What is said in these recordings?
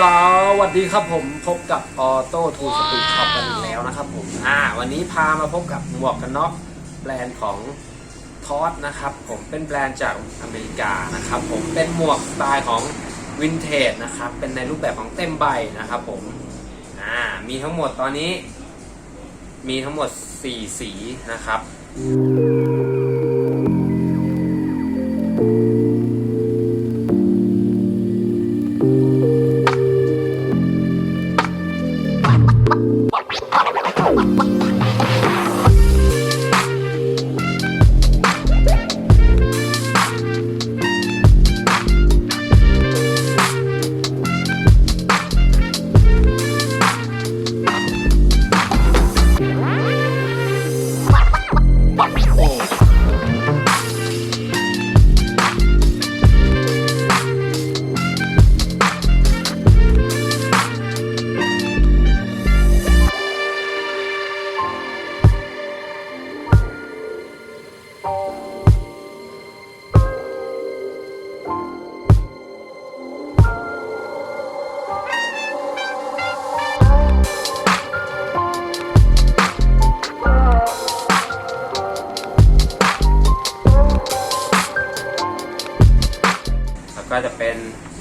สวัสดีครับผมพบกับออโต้ทูสตูช็อปกันอีกแล้วนะครับผมอ่าวันนี้พามาพบกับหมวกกันน็อกแบรนด์ของทอสนะครับผมเป็นแบรนด์จากอเมริกานะครับผมเป็นหมวกสไตล์ของวินเทจนะครับเป็นในรูปแบบของเต็มใบนะครับผมอ่ามีทั้งหมดตอนนี้ มีทั้งหมด 4 สีนะครับ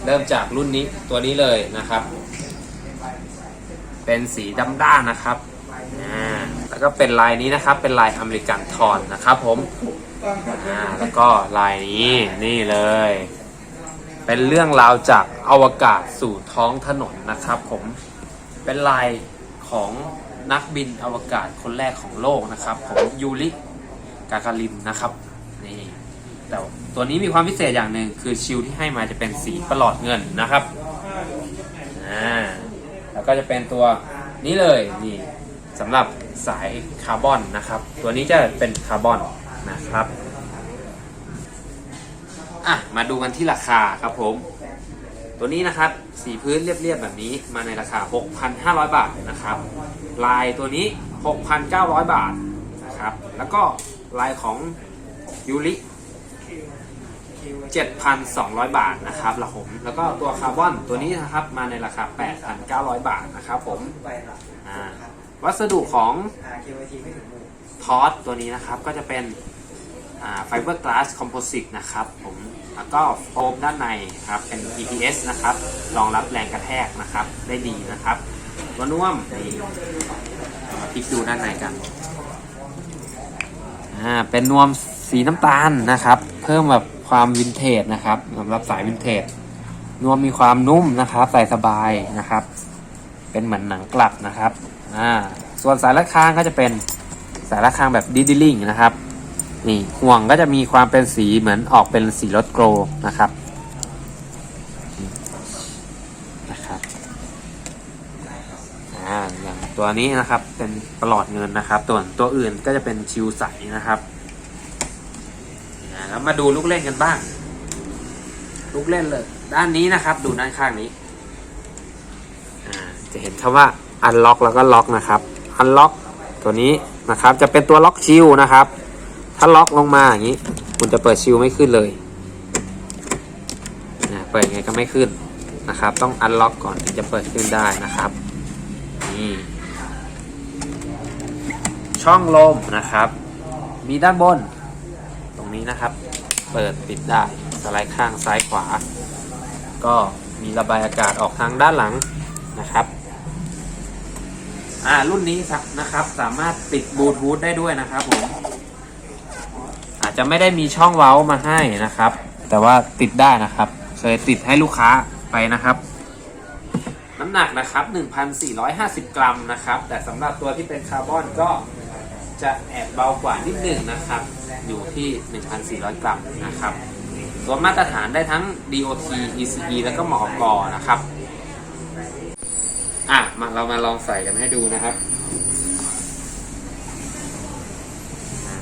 เริ่มจากรุ่นนี้ตัวนี้เลยนะครับ เป็นสีดำด้านนะครับอ่าแล้วก็เป็นลายนี้นะครับ เป็นลายอเมริกันทอนนะครับผมอ่าแล้วก็ลายนี้นี่เลย เป็นเรื่องราวจากอวกาศสู่ท้องถนนนะครับ ผมเป็นลายของนักบินอวกาศคนแรกของโลกนะครับ ผมยูริกาการินนะครับ แต่ตัวนี้มีความพิเศษอย่างหนึ่งคือชิลที่ให้มาจะเป็นสีประหลอดเงินนะครับอ่าแล้วก็จะเป็นตัวนี้เลยนี่สำหรับสายคาร์บอนนะครับ ตัวนี้จะเป็นคาร์บอนนะครับอะมาดูกันที่ราคาครับผม ตัวนี้นะครับสีพื้นเรียบๆแบบนี้มาในราคา 6,500 บาทนะครับ ลายตัวนี้ 6,900 บาทนะครับ แล้วก็ลายของยูริ 7,200 บาทนะครับละผมแล้วก็ตัวคาร์บอนตัวนี้นะครับมาในราคา 8,900 บาทนะครับผมอ่าวัสดุของทอสตัวนี้นะครับก็จะเป็นไฟเบอร์กลาสคอมโพสิตนะครับผมแล้วก็โฟมด้านในครับเป็น EPS นะครับรองรับแรงกระแทกนะครับได้ดีนะครับตัวนุ่มนี่มาพลิกดูด้านในกันอ่าเป็นนวม สีน้ำตาลนะครับ เพิ่มแบบความวินเทจนะครับสำหรับสายวินเทจนวมมีความนุ่มนะครับใส่สบายนะครับ เป็นเหมือนหนังกลับนะครับอ่าส่วนสายรัดคางก็จะเป็นสายรัดคางแบบดิดิลิงนะครับนี่ห่วงก็จะมีความเป็นสีเหมือนออกเป็นสีรถโกลนะครับนะครับอ่าอย่างตัวนี้นะครับเป็นปลอดเงินนะครับส่วนตัวอื่นก็จะเป็นชิวใสนะครับ แล้วมาดูลูกเล่นกันบ้าง ลูกเล่นเลย ด้านนี้นะครับ ดูด้านข้างนี้ จะเห็นคำว่า unlock แล้วก็ล็อกนะครับ unlock ตัวนี้นะครับ จะเป็นตัวล็อกชิวนะครับ ถ้าล็อกลงมาอย่างนี้ คุณจะเปิดชิวไม่ขึ้นเลยเปิดยังไงก็ไม่ขึ้นนะครับ ต้อง unlock ก่อนถึงจะเปิดขึ้นได้นะครับ นี่ ช่องลมนะครับ มีด้านบน ตรงนี้นะครับ เปิดปิดได้ สไลด์ข้างซ้ายขวา ก็มีระบายอากาศออกทางด้านหลังนะครับอ่ารุ่นนี้นะครับ สามารถติดบลูทูธได้ด้วยนะครับผม อาจจะไม่ได้มีช่องเว้ามาให้นะครับ แต่ว่าติดได้นะครับ เคยติดให้ลูกค้าไปนะครับ น้ำหนักนะครับ 1,450 กรัมนะครับ แต่สำหรับตัวที่เป็นคาร์บอนก็ จะแอบเบากว่านิดหนึ่งนะครับ อยู่ที่ 1,400 กรัมนะครับตัวมาตรฐานได้ทั้ง DOT ECE แล้วก็หมอกอนะครับ อะมาเรามาลองใส่กันให้ดูนะครับ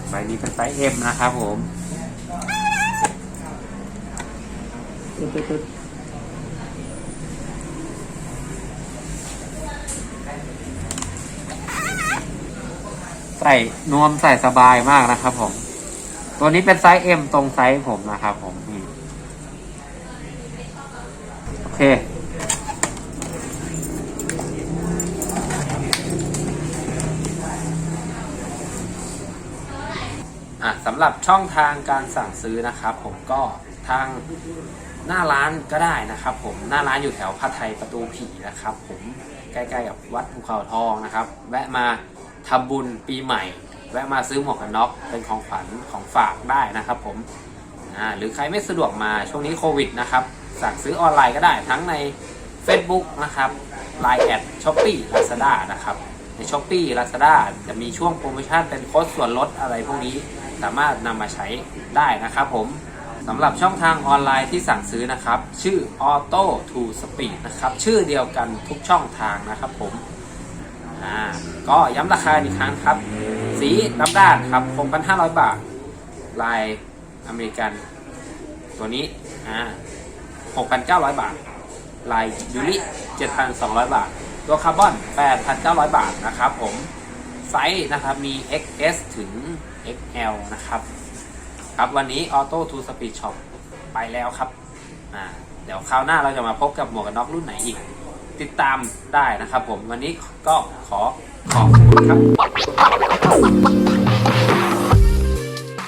ใบนี้เป็นไซส์ M นะครับผม ใส่นวมใส่สบายมากนะครับผม ตัวนี้เป็นไซส์ M ตรงไซส์ผมนะครับผมโอเค อะสำหรับช่องทางการสั่งซื้อนะครับผมก็ทางหน้าร้านก็ได้นะครับผมหน้าร้านอยู่แถวพัะไทยประตูผีนะครับผมใกล้ๆกับวัดภูเขาทองนะครับ แวะมา ทำบุญปีใหม่ แวะมาซื้อหมวกกันน็อกเป็นของขวัญของฝากได้นะครับผมอ่าหรือใครไม่สะดวกมาช่วงนี้โควิดนะครับสั่งซื้อออนไลน์ก็ได้ทั้งใน Facebook นะครับ Line แอดช้อปปี้ลาซาด้านะครับในช้อปปี้ลาซาด้าจะมีช่วงโปรโมชั่นเป็นโค้ดส่วนลดอะไรพวกนี้สามารถนำมาใช้ได้นะครับผมสำหรับช่องทางออนไลน์ที่สั่งซื้อนะครับ ชื่อ Auto to Speed นะครับ ชื่อเดียวกันทุกช่องทางนะครับผม อ่าก็ย้ำราคาอีกครั้งครับ สีดำด้านครับ6,500 บาท ลายอเมริกัน ตัวนี้อ่า6,900 บาท ลายยูริ7,200 บาท ตัวคาร์บอน 8,900 บาทนะครับผมไซส์นะครับมี XS ถึง XL นะครับ ครับวันนี้ Auto to Speed Shop ไปแล้วครับอ่าเดี๋ยวคราวหน้าเราจะมาพบกับหมวกกันน็อกรุ่นไหนอีก ติดตามได้นะครับผมวันนี้ก็ขอขอบคุณครับ